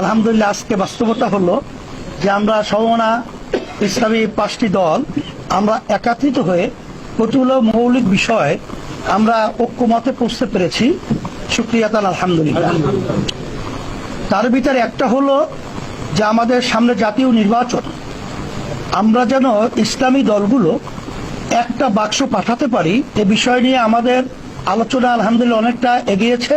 আলহামদুলিল্লাহ, আজকে বাস্তবতা হলো যে আমরা সমমনা ইসলামী পাঁচটি দল, আমরা একাত্রিত হয়ে কতগুলো মৌলিক বিষয় আমরা ঐক্যমতে পৌঁছতে পেরেছি। শুক্রিয়া তাল, আলহামদুলিল্লাহ। তার ভিতরে একটা হলো যে আমাদের সামনে জাতীয় নির্বাচন। আমরা যেন ইসলামী দলগুলো একটা বাক্স পাঠাতে পারি, এ বিষয় নিয়ে আমাদের আলোচনা আলহামদুলিল্লাহ অনেকটা এগিয়েছে।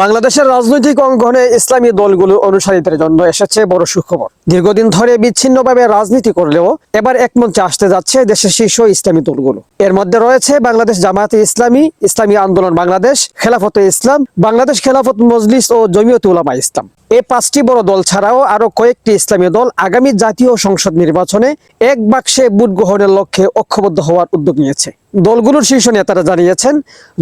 বাংলাদেশের রাজনৈতিক অঙ্গনে ইসলামী দলগুলো অনুসারীদের জন্য এসেছে বড় সুখবর। দীর্ঘদিন ধরে বিচ্ছিন্নভাবে রাজনীতি করলেও এবার একমঞ্চে আসতে যাচ্ছে দেশের শীর্ষ ইসলামী দলগুলো। এর মধ্যে রয়েছে বাংলাদেশ জামায়াতে ইসলামী ইসলামী আন্দোলন বাংলাদেশ, খেলাফতে ইসলাম, বাংলাদেশ খেলাফত মজলিস ও জমিয়ত উলামা ইসলাম। এই পাঁচটি বড় দল ছাড়াও আরও কয়েকটি ইসলামী দল আগামী জাতীয় সংসদ নির্বাচনে এক বাক্সে ভোট গ্রহণের লক্ষ্যে ঐক্যবদ্ধ হওয়ার উদ্যোগ নিয়েছে। দলগুলোর শীর্ষ নেতারা জানিয়েছেন,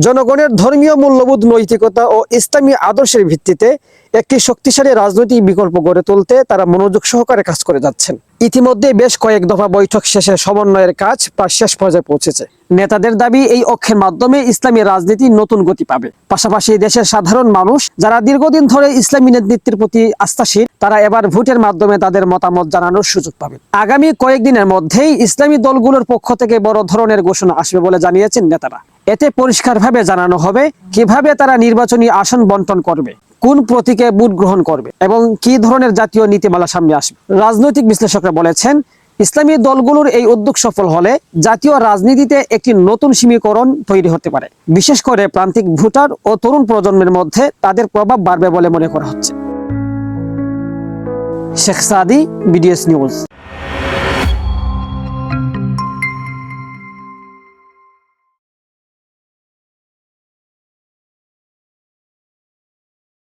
জনগণের ধর্মীয় মূল্যবোধ, নৈতিকতা ও ইসলামী আদর্শের ভিত্তিতে একটি শক্তিশালী রাজনৈতিক বিকল্প গড়ে তুলতে তারা মনোযোগ সহকারে কাজ করে যাচ্ছেন। ইতিমধ্যে বেশ কয়েক দফা বৈঠক শেষে সমন্বয়ের কাজ প্রায় শেষ পর্যায়ে পৌঁছেছে। নেতাদের দাবি, এই অক্ষের মাধ্যমে ইসলামী রাজনীতি নতুন গতি পাবে। পাশাপাশি দেশের সাধারণ মানুষ, যারা দীর্ঘদিন ধরে ইসলামী নেতৃত্বের প্রতি আস্থাশীল, তারা এবার ভোটের মাধ্যমে তাদের মতামত জানানোর সুযোগ পাবে। আগামী কয়েকদিনের মধ্যেই ইসলামী দলগুলোর পক্ষ থেকে বড় ধরনের ঘোষণা আসবে বলে জানিয়েছেন নেতারা। এতে পরিষ্কারভাবে জানানো হবে কীভাবে তারা নির্বাচনী আসন বন্টন করবে, কোন প্রতীকে ভোট গ্রহণ করবে এবং কি ধরনের জাতীয় নীতিমালা সামনে আসবে। রাজনৈতিক বিশ্লেষকরা বলেছেন, ইসলামী দলগুলোর এই উদ্যোগ সফল হলে জাতীয় রাজনীতিতে একটি নতুন সমীকরণ তৈরি হতে পারে। বিশেষ করে প্রান্তিক ভোটার ও তরুণ প্রজন্মের মধ্যে তাদের প্রভাব বাড়বে বলে মনে করা হচ্ছে। Sheikh Sadi, BDS news.